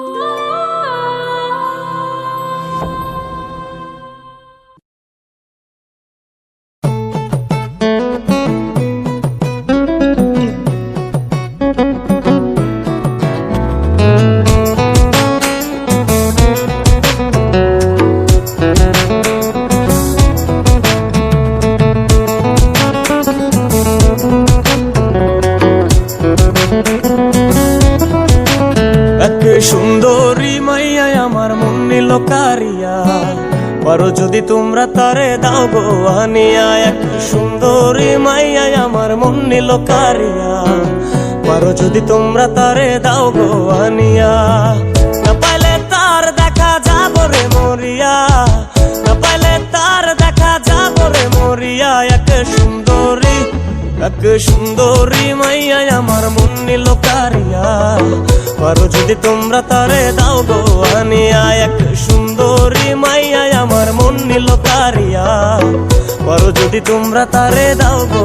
এক সুন্দরী মাইয়াই আমার মন নিল কারিয়া। পারো যদি তোমরা তারে দাও গো আনিয়া। এক সুন্দরী মাইয়াই আমার মন নিল কারিয়া। পারো যদি তোমরা তারে দাও গো আনিয়া। এক সুন্দরী মাইয়াই আমার মন নিল কারিয়া। পারো যদি তোমরা তারে দাও গো, আনিয়া এক সুন্দরী মাইয়াই আমার মন নিল কারিয়া। পারো যদি তোমরা তারে দাও গো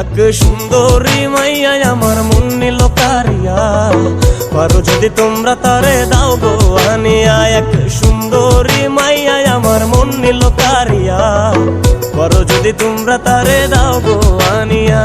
এক সুন্দরী মাইয়া আমার মন নিল কারিয়া। পারো যদি তোমরা তারে দাও গো, আনিয়া এক সুন্দরী মাইয়া আমার মন নিল কারিয়া। পারো যদি তোমরা তারে দাও গো, আনিয়া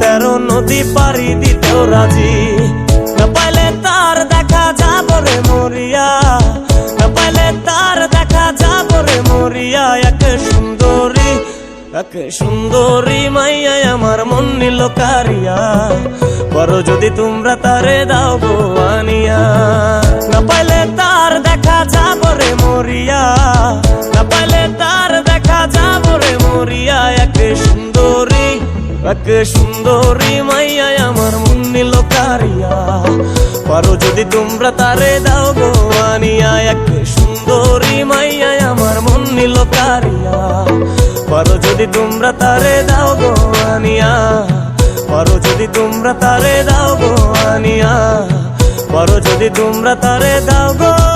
তেরো নদী পারি দিতেও রাজি। না পাইলে তার দেখা যাব রে মরিয়া। না পাইলে তার দেখা যাব রে মরিয়া। এক সুন্দরী এক সুন্দরী মাইয়া আমার মন নিল কারিয়া। করো যদি তোমরা তারে দাও গো আনিয়া। না পাইলে তার দেখা যাব রে মরিয়া। না পাইলে তার দেখা যাব রে মরিয়া। এক সুন্দরী এক সুন্দরী মাইয়া, আমার মন নিল পারো যদি তোমরা তারে দাও গো, আনিয়া এক সুন্দরী মাইয়া, আমার মন নিল কারিয়া। পারো যদি তোমরা তারে দাও গো, আনিয়া। পারো যদি তোমরা তারে দাও গো, আনিয়া। পারো যদি তোমরা তারে দাও গো